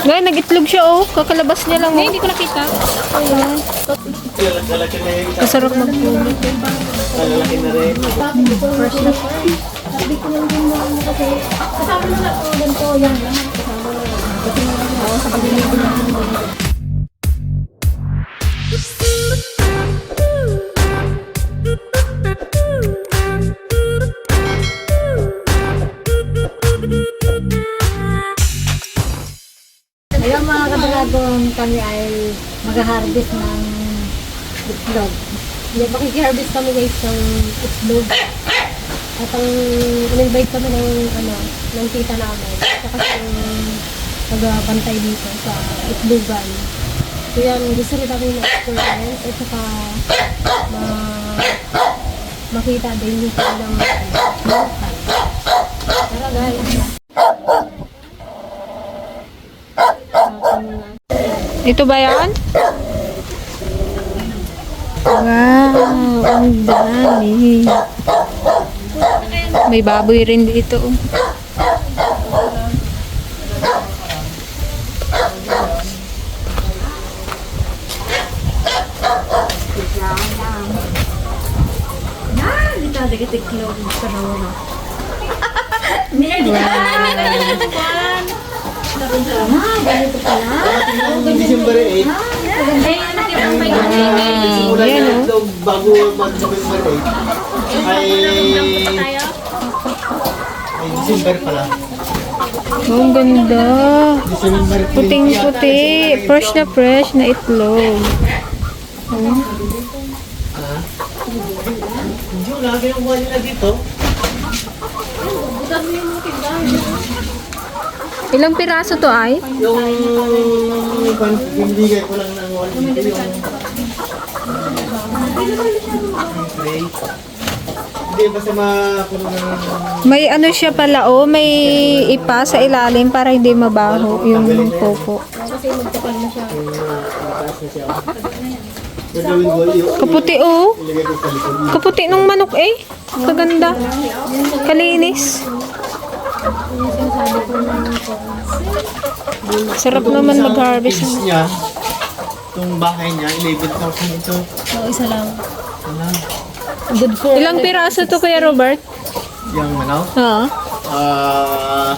Ngayon, nag-itlog siya oh. Kakalabas niya lang oh. Hindi ko nakita. Lalaki na yung isa. Masarap magpulot. Lalaki na rin. Kasama na lang ganito yan lahat. Kasama na lang. Kasi ako sa pagliligo kadalagon kami ay mag-harvest ng itlog. Yeah, makikiharvest kami guys ng itlog. At ang in-invite kami ng ano, ng tita namin. Saka yung magbantay dito sa itlogan. So yan, gusto rin namin ng experience at saka ma makita din yung kanilang ano, Tara guys. Ito ba yan? Wow, ang dami. May baboy rin dito. oh. December 8. Mula Ayan, na oh. ito, bago mag-December 8. Ay... Ay, December pala. Oh, ang ganda. December 20 Puting-puti. Fresh na fresh na itlog. Hindi, wala ginagawa nila dito. Ilang piraso to ay? Yung... Pinigay ko lang ng 1 dito yung... Hindi, basta. May ano siya pala oh, may ipa sa ilalim para hindi mabaho yung popo. Kasi magtapal na siya. Kaputi oh. Kaputi ng manok eh. Kaganda. Kalinis. Sarap naman mag-harvest. Kids niya, itong bahay niya, 11,000 ito. Oo, isa lang. Ano? Good for Ilang piraso to kaya Robert? Yung manaw? Ha? Ah...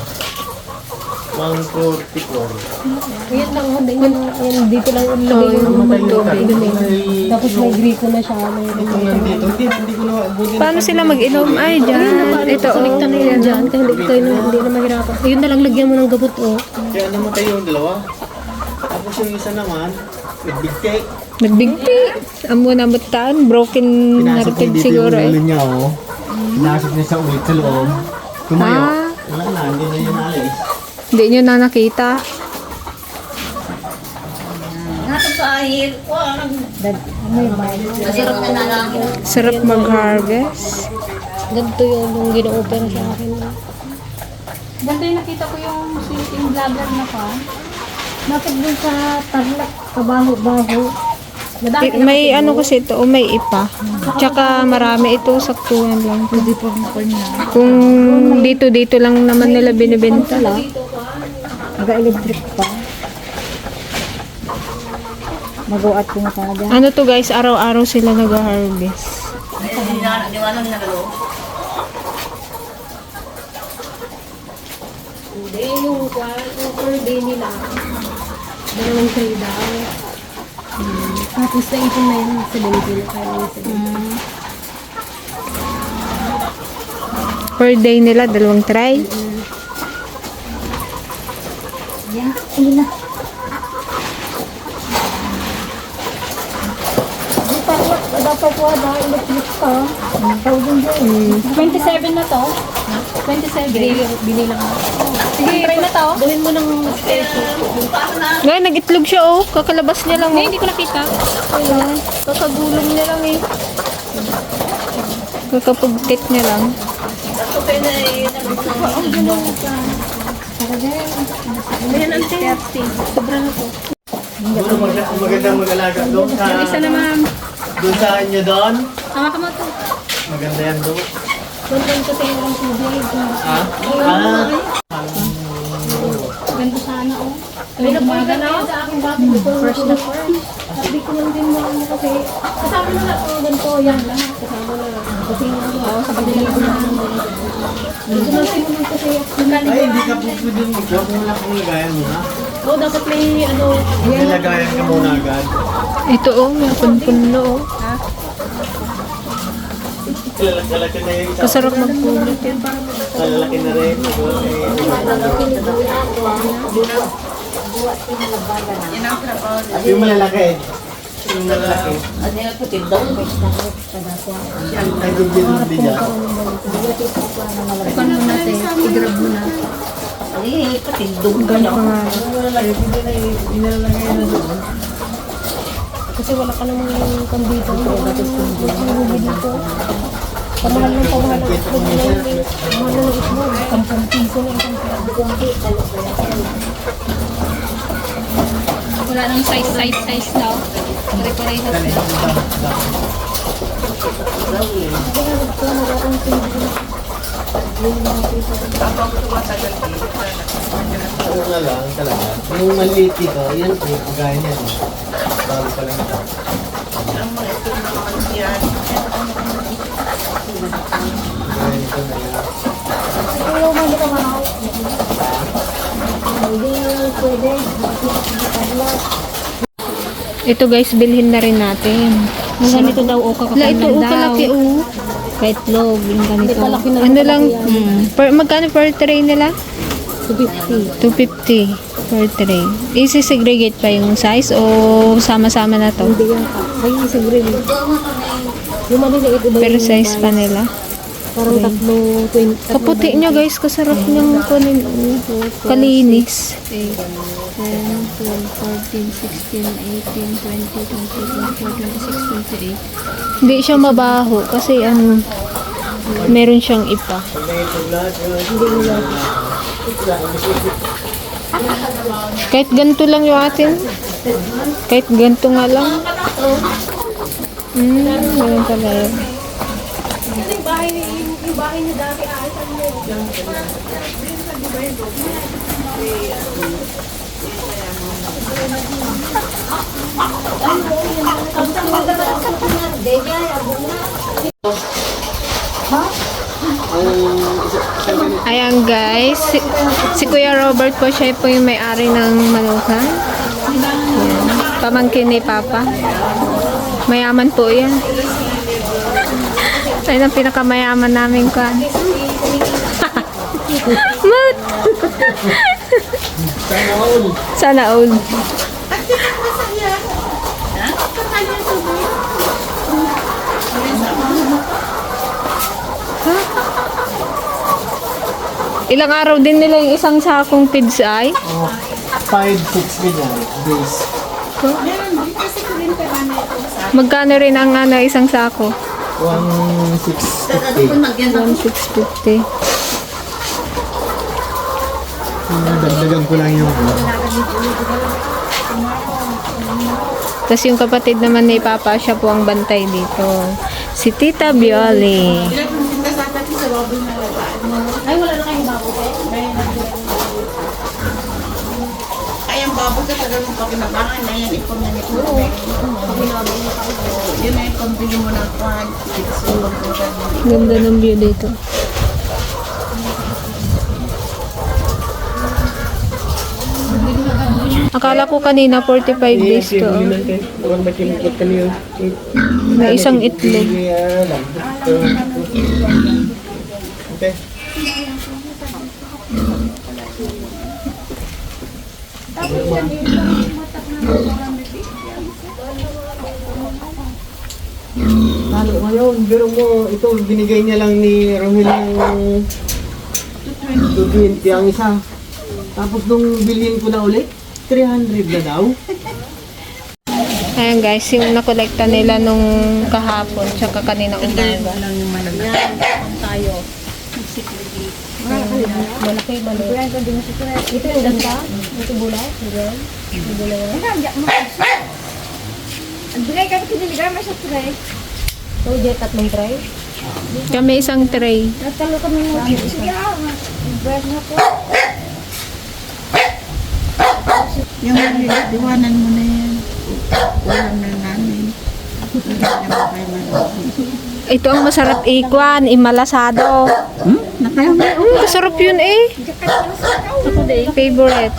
144. Ayan lang, oh, ayan, ayan, dito lang ilagay yung Namatay yung tubig. Tapos may grito na siya. May Ito nandito. Hindi, hindi ko na... buti na- Paano sila mag-inom? Ay, dyan. Ito oh. Sulikta na yan dyan. Kaya hindi tayo na, hindi na mahirapan. Ayun na lang, lagyan mo ng gabot, oh. Kaya namatay yung dalawa. Tapos yung isa naman, nagbigtay. Nagbigti. Amo na bataan. Broken Pinasok niya narrative dito siguro yung ulo eh. niya, oh. Pinasok niya sa ulit sa loob. Tumayo. Ah. Wala na, hindi na yun. Hindi nyo na nakita. Sarap mag-harvest. Ganito yun yung gina-open sa akin. Ganda yung nakita ko yung sleeping vlogger na pa. Bakit dun sa tarlac, kabaho-baho? Eh, May ano kasi ito, oh, may ipa. Tsaka marami ito, saktuhan lang. Kung dito-dito lang naman nila binibenta. Nag-electric pa. Mag-uat ko na talaga. Ano to guys, araw-araw sila nag-harvest. Hindi, yung kwan, yung per day nila. Dalawang tray daw. Hmm. Tapos na ipon na yun, 70 na kaya 70. Per day nila, dalawang try. Yan, ayun na. Dapat po ada, electric pa. Ang tawag dyan. 27 na to. 27. Binili, binili lang ako. Sige, try na to. Gawin mo ng special. Ngayon, nag-itlog siya oh. Kakalabas niya lang oh. Hindi ko nakita. Ayun. Kakagulong niya lang eh. Kakapagtit niya lang. Ayan, ante. Sobra na to. Ano mag- magandang mag-alaga doon sa... Isa na ma'am. Doon sa inyo doon. Tama ka mo to. Maganda yan doon. Doon doon ko tayo ng tubig. Ah? Ah? Ganito sana oh. Na sa aking bati. First na first. Ko lang din mo ano kasi. Kasama na lang. Oh, ganito. Yan lahat. Kasama na lang. Kasi nga ako. Oo, sa kanila ko na. Dito na sinunan kasi. Ay, hindi ka po pwede mag-job kung wala kang lagayan mo na. Oo, dapat may ano. Nilagayan ka muna agad. Ito oh, may punpuno oh. Kalalaki na yung isa. Kasarap magpulot yan. Kalalaki na rin. Ito, eh, Yung malalaki. Yung malalaki. Ay, din din din dyan. Ikan mo natin, i-grab mo na. Kasi wala ka namang kambito. Dapat kambito. dito. Pamahal ng pamahal ng itlog ngayon eh. Pamahal ng itlog. Sampung piso na isang kilo. Wala nang size, size, size daw. Pare-parehas na. Ano na lang talaga. Yung maliit dito, yan po, kagaya niyan. Bago pa lang ito. Kagaya nito na yan. Ito guys, bilhin na rin natin. Yung ganito daw, o Wala, ito oh, kalaki oh. Kahit log, yung ganito. Ano lang, per, magkano per tray nila? 250. 250 per tray. Isi-segregate pa yung size o sama-sama na to? Hindi yan pa. Ay, isa green. Yung maliliit iba Per yung size pa nila. Parang tatlo, 20. Kaputi niya guys, kasarap niyang kunin. Kalinis. 8, 10, 12, 14, 16, 18, 20, 21, 22, 26, 28. Hindi siya mabaho kasi ano, meron siyang ipa. Kahit ganito lang yung atin. Kahit ganito nga lang. Hmm, ganun talaga. Yung bahay, yung bahay niya dati, aasan mo. Ayan guys, si, si Kuya Robert po, siya po yung may-ari ng manukan. Ayan. Pamangkin ni Papa. Mayaman po yan. Ayun ang pinakamayaman namin kan. Mat! Sana all. Ilang araw din nila yung isang sakong pids ay? Oh, 5, 6 ganyan. Days. Magkano rin ang ano, isang sako? 1,650. 1,650. Dagdagan ko lang yung. Tapos yung kapatid naman ni Papa, siya po ang bantay dito. Si Tita Bioli. Ay, wala na kayong bako, eh. Ay, ang baboy ka tagal mo pa kinabangan na yan, ipon na nito. Yun na yung pambili mo ng kwan. Ganda ng view dito. Akala ko kanina 45 days to. May isang itlog. Okay. Lalo ngayon, pero mo, ito binigay niya lang ni Romel ng 220 ang isa. Tapos nung bilhin ko na ulit, 300 na daw. Ayan guys, yung nakolekta nila nung kahapon tsaka kanina umaga. lang yung malalaki. Tayo. Malaki, malaki. Ito yung ganda. Ito bulay. Bulay. Bulay. Ang bigay ka piniligar mo sa tray. Ito, jet tatlong tray. Kami isang tray. Natalo kami mo. Sige ah. Bread na po. Yung maliliit, iwanan mo na yan. Ulam na namin. Ito ang masarap ikwan, imalasado. Hmm? Nakayaw na. Mm, masarap yun eh. Favorite.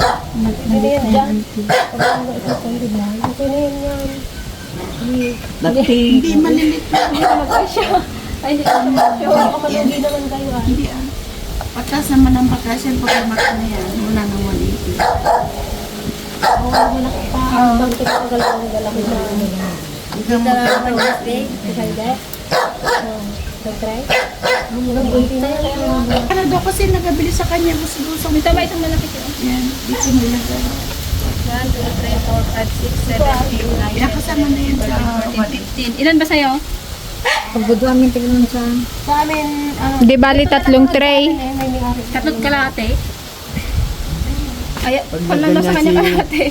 Hindi magkasya. Ay, hindi naman kayo ah. Hindi ah. Patas naman ang bakasyon pag na yan. Wala nang maliit. Oo, wala ka pa. Bakit ka galaw ng galaw na ano na. Ito na naman yung steak. Ito hindi. Oh, Nag-try? Ano daw kasi nagabili sa kanya. Gusto gusto. Ito ba itong malaki ko? Yan. Dito mo ilagay. 1, 2, 3, 4, 5, 6, 7, 8, 9, Kaya kasama na yan sa 10. Ilan ba sa'yo? Sa amin, ano, Di bali tatlong tray. eh, may. Tatlot kalahati. Ay, na sa kanya kalahati.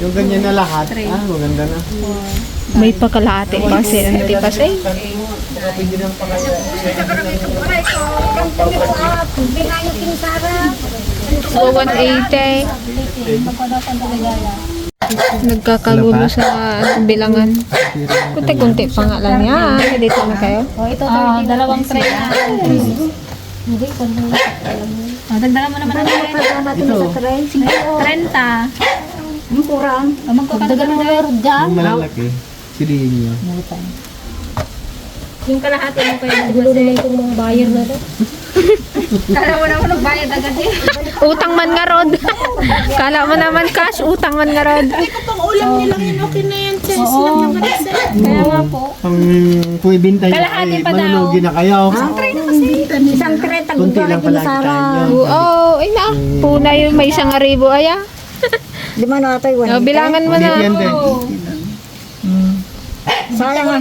Yung ganyan na lahat, ah, maganda na. May pakalahati pa si eh. Baka pwede ng pangalawa. So, 180. Magpadapan taligaya. Nagkakagulo sa bilangan. Kunti-kunti pa nga lang yan. Dito na kayo. Oh, ito Ah, 30 dalawang tray na. Hindi, kundi. Dagdagan mo naman ang Ito, 30. Ang kurang. Magkakanta Dagan mo meron dyan. yung malalaki, silihin nyo. Yung kalahati mo kayo. Gulo naman itong mga buyer na to. Kala mo naman nagbayad agad eh. Utang man nga rod. Kala mo naman cash, utang man nga rod. Pang ulam nilang yun. Okay na yan. Chance lang naman. Kaya nga po. Pang puwibintay na Kalahati ay pa daw. manulugi na kayo. Isang tray, Kunti lang pala ang kitain nyo. Oo, ay na. Puna yun, may isang aribo aya. Di man atoy, O, bilangan mo na. Yan din. Sayang ah.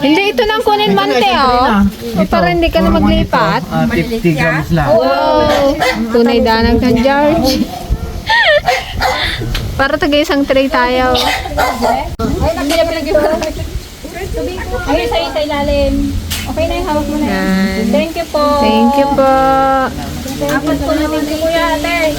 Hindi, ito nang kunin mante, oh. O, para hindi ka na maglipat. Ah, 50 grams lang. Wow! Tunay danang kang George. para taga isang tray tayo. Ay, sa sa ilalim. Okay na yung hawak mo na yan. Yan. Thank you po. Thank you po. Apat po naman si Kuya Ate.